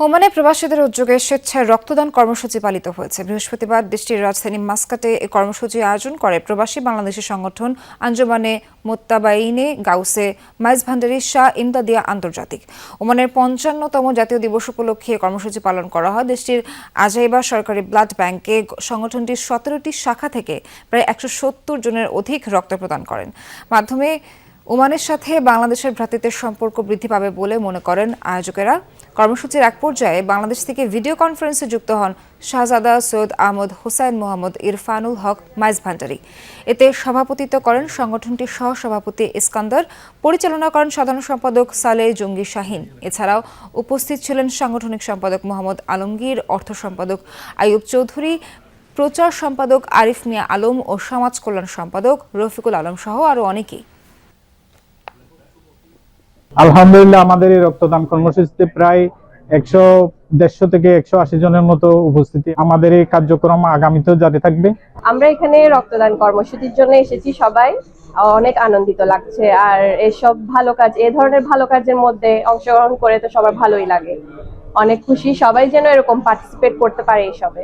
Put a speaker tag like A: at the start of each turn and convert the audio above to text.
A: ওমানে প্রবাসীদের উদ্যোগে স্বেচ্ছায় রক্তদান কর্মসূচি পালিত হয়েছে। বৃহস্পতিবার দেশটির রাজধানী মাস্কাটে এই কর্মসূচি আয়োজন করে প্রবাসী বাংলাদেশি সংগঠন আঞ্জুমানে, মোত্তাবাইনে, গাউসে মাইজ ভান্ডারি শাহ ইমদাদিয়া আন্তর্জাতিক। ওমানের পঞ্চান্নতম জাতীয় দিবস উপলক্ষে কর্মসূচি পালন করা হয়। দেশটির আজাইবা সরকারি ব্লাড ব্যাংকে সংগঠনটির সতেরোটি শাখা থেকে প্রায় একশো সত্তর জনের অধিক রক্ত প্রদান করেন। মাধ্যমে ওমানের সাথে বাংলাদেশের ভ্রাতৃত্বের সম্পর্ক বৃদ্ধি পাবে বলে মনে করেন আয়োজকেরা। কর্মসূচির এক পর্যায়ে বাংলাদেশ থেকে ভিডিও কনফারেন্সে যুক্ত হন শাহজাদা সৈয়দ আহমদ হোসাইন মোহাম্মদ ইরফানুল হক মাইজ ভান্ডারি। এতে সভাপতিত্ব করেন সংগঠনটির সহসভাপতি ইস্কান্দার, পরিচালনা করেন সাধারণ সম্পাদক সালে জঙ্গি শাহিন। এছাড়াও উপস্থিত ছিলেন সাংগঠনিক সম্পাদক মোহাম্মদ আলমগীর, অর্থ সম্পাদক আইয়ুব চৌধুরী, প্রচার সম্পাদক আরিফ মিয়া আলম ও সমাজ কল্যাণ সম্পাদক রফিকুল আলম সহ আরও অনেকেই।
B: আলহামদুলিল্লাহ আমাদের এই রক্তদান কর্মসূচিতে প্রায় একশো, দেড়শো থেকে একশো আশি জনের মতো উপস্থিতি আমাদের এই কার্যক্রম আগামীতেও জারি থাকবে।
C: আমরা এখানে রক্তদান কর্মসূচির জন্য এসেছি সবাই। অনেক আনন্দিত লাগছে। আর এসব ভালো কাজ, এ ধরনের ভালো কাজের মধ্যে অংশগ্রহণ করে তো সবার ভালোই লাগে। অনেক খুশি সবাই যেন এরকম পার্টিসিপেট করতে পারে এসবে।